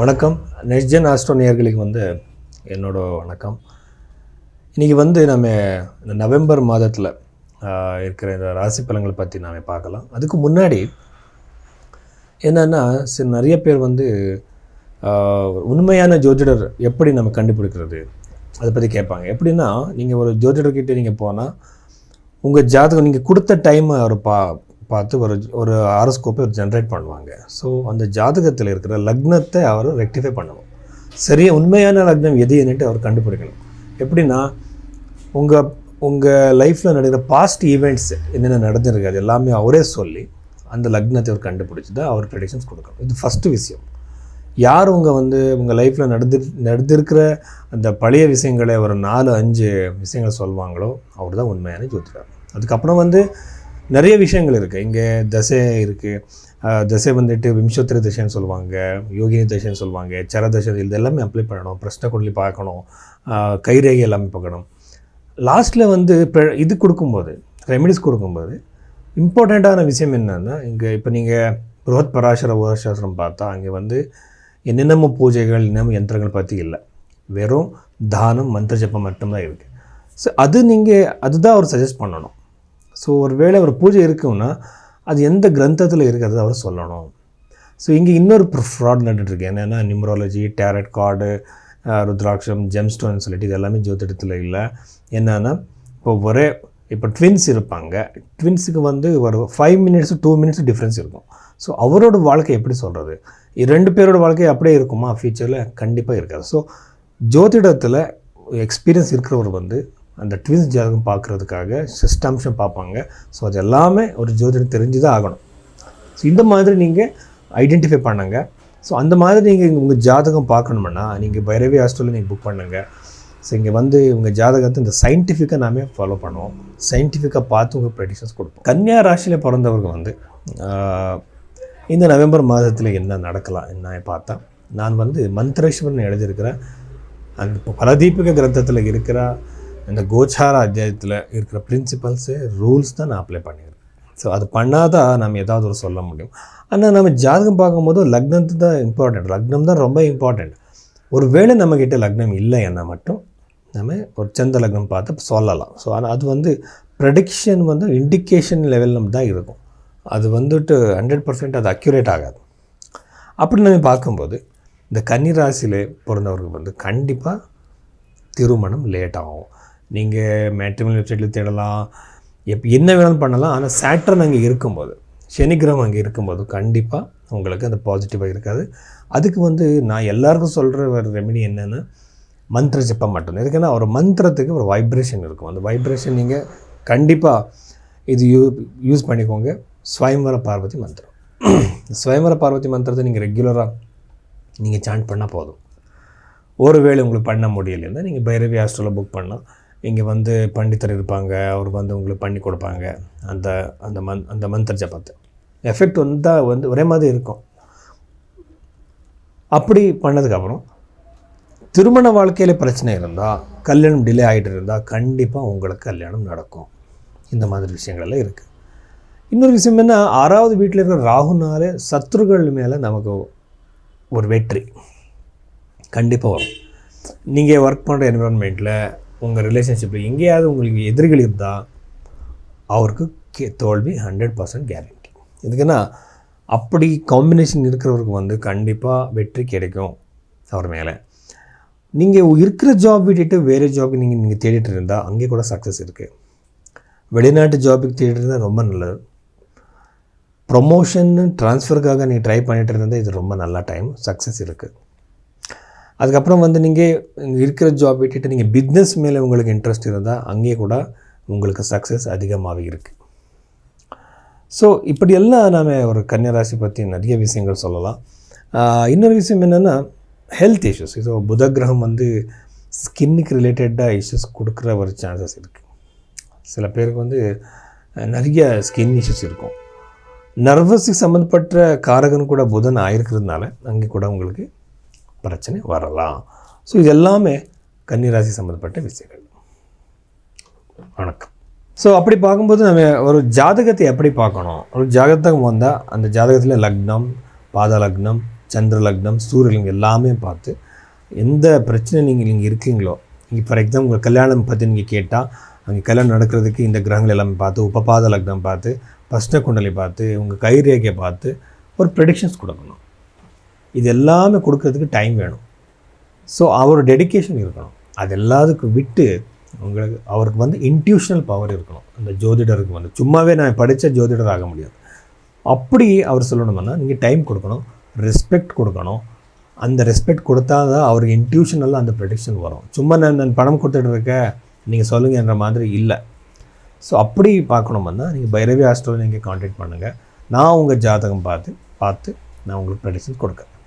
வணக்கம். Next astro வந்து என்னோட வணக்கம். இன்றைக்கி வந்து நம்ம இந்த நவம்பர் மாதத்தில் இருக்கிற இந்த ராசி பலன்களை பற்றி நாம் பார்க்கலாம். அதுக்கு முன்னாடி என்னென்னா சில நிறைய பேர் வந்து உண்மையான ஜோதிடர் எப்படி நம்ம கண்டுபிடிக்கிறது? அதை பற்றி கேட்பாங்க. எப்படின்னா நீங்கள் ஒரு ஜோதிடர்கிட்ட நீங்கள் போனால் உங்கள் ஜாதகம் நீங்கள் கொடுத்த டைம் அவர் பா பார்த்து ஒரு ஒரு ஆரோஸ்கோப்பை ஒரு ஜென்ரேட் பண்ணுவாங்க. ஸோ அந்த ஜாதகத்தில் இருக்கிற லக்னத்தை அவர் ரெக்டிஃபை பண்ணணும். சரியாக உண்மையான லக்னம் எது என்னட்டு அவர் கண்டுபிடிக்கணும். எப்படின்னா உங்கள் உங்கள் லைஃப்பில் நடக்கிற பாஸ்ட் ஈவெண்ட்ஸ் என்னென்ன நடந்திருக்கு அது எல்லாமே அவரே சொல்லி அந்த லக்னத்தை அவர் கண்டுபிடிச்சி தான் அவர் ப்ரெடிக்ஷன்ஸ் கொடுக்கணும். இது ஃபஸ்ட்டு விஷயம். யார் உங்கள் வந்து உங்கள் லைஃப்பில் நடந்து நடந்திருக்கிற அந்த பழைய விஷயங்களை ஒரு நாலு அஞ்சு விஷயங்களை சொல்லுவாங்களோ அவர் தான் உண்மையான ஜோதிடர். அதுக்கப்புறம் வந்து நிறைய விஷயங்கள் இருக்குது இங்கே தசை இருக்குது தசை வந்துட்டு விம்சோத்திர தசைன்னு சொல்லுவாங்க யோகினி தசைன்னு சொல்லுவாங்க சர தசை இது எல்லாமே அப்ளை பண்ணணும் பிரஷ்ன குண்டலி பார்க்கணும் கைரேகை எல்லாமே பார்க்கணும். லாஸ்ட்டில் வந்து இப்போ இது கொடுக்கும்போது ரெமெடிஸ் கொடுக்கும்போது இம்பார்ட்டண்ட்டான விஷயம் என்னென்னா இங்கே இப்போ நீங்கள் புரோத் பராசர உரசாஸ்திரம் பார்த்தா அங்கே வந்து என்னென்னமோ பூஜைகள் என்னென்ன யந்திரங்கள் பற்றி இல்லை. வெறும் தானம் மந்திர ஜப்பம் மட்டும்தான் இருக்குது ஸோ அது நீங்கள் அதுதான் அவர் சஜஸ்ட் பண்ணணும். ஸோ ஒரு வேளை ஒரு பூஜை இருக்குன்னா அது எந்த கிரந்தத்தில் இருக்கிறது அவர் சொல்லணும். ஸோ இங்கே இன்னொரு ஃப்ராட் நடந்துட்டுருக்கு என்னென்னா நியூமராலஜி டேரட் கார்டு ருத்ராட்சம் ஜெம்ஸ்டோன் சொல்லிட்டு இது எல்லாமே ஜோதிடத்தில் இல்லை. என்னென்னா இப்போ ஒரே இப்போ ட்வின்ஸ் இருப்பாங்க. ட்வின்ஸுக்கு வந்து ஒரு five minutes two minutes difference இருக்கும். ஸோ அவரோட வாழ்க்கை எப்படி சொல்கிறது ரெண்டு பேரோட வாழ்க்கை அப்படியே இருக்குமா? ஃபியூச்சரில் கண்டிப்பாக இருக்காது. ஸோ ஜோதிடத்தில் எக்ஸ்பீரியன்ஸ் இருக்கிறவர் வந்து அந்த ட்வின்ஸ் ஜாதகம் பார்க்குறதுக்காக சிஸ்டம்ஷம் பார்ப்பாங்க. ஸோ அது எல்லாமே ஒரு ஜோதிடம் தெரிஞ்சு தான் ஆகணும். ஸோ இந்த மாதிரி நீங்கள் ஐடென்டிஃபை பண்ணுங்க. ஸோ அந்த மாதிரி நீங்கள் உங்கள் ஜாதகம் பார்க்கணும்னா நீங்கள் பைரவி ஹாஸ்டலில் நீங்கள் புக் பண்ணுங்க. ஸோ இங்கே வந்து உங்கள் ஜாதகத்தை இந்த சயின்டிஃபிக்காக நாமே ஃபாலோ பண்ணுவோம். சயின்டிஃபிக்காக பார்த்து உங்கள் ப்ரெடிஷன்ஸ் கொடுப்போம். கன்னியா ராசியில் பிறந்தவங்க வந்து இந்த நவம்பர் மாதத்தில் என்ன நடக்கலாம் என்ன பார்த்தா நான் வந்து மந்திரேஸ்வரன் எழுதியிருக்கிறேன். அந்த இப்போ பலதீபிக கிரந்தத்தில் இருக்கிற. இந்த கோச்சார அத்தியாயத்தில் இருக்கிற பிரின்சிபல்ஸு ரூல்ஸ் தான் நான் அப்ளை பண்ணியிருக்கேன் ஸோ அது பண்ணால் தான் நம்ம ஏதாவது ஒரு சொல்ல முடியும். ஆனால் நம்ம ஜாதகம் பார்க்கும்போது லக்னத்து தான் இம்பார்ட்டண்ட் லக்னம் தான் ரொம்ப இம்பார்ட்டண்ட் ஒரு வேளை நம்மக்கிட்ட லக்னம் இல்லைன்னா மட்டும் நம்ம ஒரு சந்த லக்னம் பார்த்து சொல்லலாம். ஸோ ஆனால் அது வந்து ப்ரெடிக்ஷன் வந்து இண்டிகேஷன் லெவலில் தான் இருக்கும். அது வந்துட்டு ஹண்ட்ரட் பர்சன்ட் அது அக்யூரேட் ஆகாது. அப்படி நம்ம பார்க்கும்போது இந்த கன்னி பிறந்தவர்கள் வந்து கண்டிப்பாக திருமணம் லேட் ஆகும். நீங்கள் மேட்ரிமல் வெப்சைட்டில் தேடலாம். எப் என்ன வேணாலும் பண்ணலாம். ஆனால் சேட்டர்ன் அங்கே இருக்கும்போது சனிக்கிரகம் அங்கே இருக்கும்போது கண்டிப்பாக உங்களுக்கு அந்த பாசிட்டிவாக இருக்காது. அதுக்கு வந்து நான் எல்லாருக்கும் சொல்கிற ஒரு ரெமெடி என்னென்னா மந்திர ஜப்பம் மட்டும்தான். இதுக்குன்னா ஒரு மந்திரத்துக்கு ஒரு வைப்ரேஷன் இருக்கும். அந்த வைப்ரேஷன் நீங்கள் கண்டிப்பாக இது யூ யூஸ் பண்ணிக்கோங்க. ஸ்வயம்வர பார்வதி மந்திரம். ஸ்வயம்வர பார்வதி மந்திரத்தை நீங்கள் ரெகுலராக நீங்கள் சாண்ட் பண்ணால் போதும். ஒருவேளை உங்களுக்கு பண்ண முடியலைன்னா நீங்கள் பைரவி ஹாஸ்டலில் புக் பண்ணால் இங்கே வந்து பண்டிதர் இருப்பாங்க அவர் வந்து உங்களுக்கு பண்ணி கொடுப்பாங்க. அந்த அந்த மந் அந்த மந்திர ஜபத்தை. எஃபெக்ட் வந்தால் வந்து ஒரே மாதிரி இருக்கும். அப்படி பண்ணதுக்கப்புறம் திருமண வாழ்க்கையில் பிரச்சனை இருந்தால் கல்யாணம் டிலே ஆகிட்டு இருந்தால் கண்டிப்பாக உங்களுக்கு கல்யாணம் நடக்கும். இந்த மாதிரி விஷயங்கள்லாம் இருக்குது இன்னொரு விஷயம் என்ன ஆறாவது வீட்டில் இருக்கிற ராகுனாலே சத்ருகள் மேலே நமக்கு ஒரு வெற்றி கண்டிப்பாக வரும். நீங்கள் ஒர்க் பண்ணுற என்விரான்மெண்ட்டில் உங்கள் ரிலேஷன்ஷிப்பில் எங்கேயாவது உங்களுக்கு எதிரிகள் இருந்தால் அவருக்கு கே தோல்வி ஹண்ட்ரட் பர்சன்ட் கேரண்டி எதுக்குன்னா அப்படி காம்பினேஷன் இருக்கிறவருக்கு வந்து கண்டிப்பாக வெற்றி கிடைக்கும் அவர் மேலே. நீங்கள் இருக்கிற ஜாப் விட்டுட்டு வேறு ஜாபுக்கு நீங்கள் நீங்கள் தேடிட்டு இருந்தால் அங்கே கூட சக்ஸஸ் இருக்குது வெளிநாட்டு ஜாபுக்கு தேடிட்டு இருந்தால் ரொம்ப நல்லது. ப்ரொமோஷன் ட்ரான்ஸ்ஃபருக்காக நீங்கள் ட்ரை பண்ணிட்டு இருந்தால் இது ரொம்ப நல்ல டைம் சக்ஸஸ் இருக்குது அதுக்கப்புறம் வந்து நீங்கள் இருக்கிற ஜாப் விட்டுட்டு நீங்கள் பிஸ்னஸ் மேலே உங்களுக்கு இன்ட்ரெஸ்ட் இருந்தால் அங்கேயே கூட உங்களுக்கு சக்ஸஸ் அதிகமாகவே இருக்குது ஸோ இப்படியெல்லாம் நாம் ஒரு கன்னியராசி பற்றி நிறைய விஷயங்கள் சொல்லலாம். இன்னொரு விஷயம் என்னென்னா ஹெல்த் இஷ்யூஸ் இது புத கிரகம் வந்து ஸ்கின்னுக்கு ரிலேட்டடாக இஷ்யூஸ் கொடுக்குற ஒரு சான்சஸ் இருக்குது சில பேருக்கு வந்து நிறைய ஸ்கின் இஷ்யூஸ் இருக்கும். நர்வஸுக்கு சம்மந்தப்பட்ட காரகன் கூட புதன் ஆயிருக்கிறதுனால அங்கே கூட உங்களுக்கு பிரச்சனை வரலாம். ஸோ இது எல்லாமே கன்னிராசி சம்மந்தப்பட்ட விஷயங்கள். வணக்கம். ஸோ அப்படி பார்க்கும்போது நம்ம ஒரு ஜாதகத்தை எப்படி பார்க்கணும்? ஒரு ஜாதகம் வந்தால் அந்த ஜாதகத்தில் லக்னம் பாத லக்னம் சந்திர லக்னம் சூரியலிங்கம் எல்லாமே பார்த்து எந்த பிரச்சனை நீங்கள் நீங்கள் இருக்கீங்களோ நீங்கள் ஃபார் எக்ஸாம்பிள் உங்கள் கல்யாணம் பற்றி நீங்கள் கேட்டால் அங்கே கல்யாணம் நடக்கிறதுக்கு இந்த கிரகங்கள் எல்லாமே பார்த்து உபபாத லக்னம் பார்த்து பஸ்ட குண்டலி பார்த்து உங்கள் கைரேகையை பார்த்து ஒரு ப்ரெடிக்ஷன்ஸ் கொடுக்கணும். இது எல்லாமே கொடுக்கறதுக்கு டைம் வேணும். ஸோ அவர் டெடிகேஷன் இருக்கணும். அது எல்லாத்துக்கும் விட்டு உங்களுக்கு அவருக்கு வந்து இன்ட்யூஷனல் பவர் இருக்கணும். அந்த ஜோதிடருக்கு வந்து. சும்மாவே நான் படித்த ஜோதிடர் ஆக முடியாது. அப்படி அவர் சொல்லணும்னா நீங்கள் டைம் கொடுக்கணும் ரெஸ்பெக்ட் கொடுக்கணும். அந்த ரெஸ்பெக்ட் கொடுத்தா தான் அவருக்கு இன்ட்யூஷனெல்லாம் அந்த ப்ரெடிக்ஷன் வரும். சும்மா நான் நான் பணம் கொடுத்துட்டு இருக்கேன் நீங்கள் சொல்லுங்கன்ற மாதிரி இல்லை. ஸோ அப்படி பார்க்கணும்னா நீங்கள் பைரவி ஹாஸ்டலில் நீங்கள் காண்டாக்ட் பண்ணுங்கள் நான் உங்கள் ஜாதகம் பார்த்து பார்த்து நான் உங்களுக்கு ப்ரெடிக்ஷன் கொடுக்குறேன்.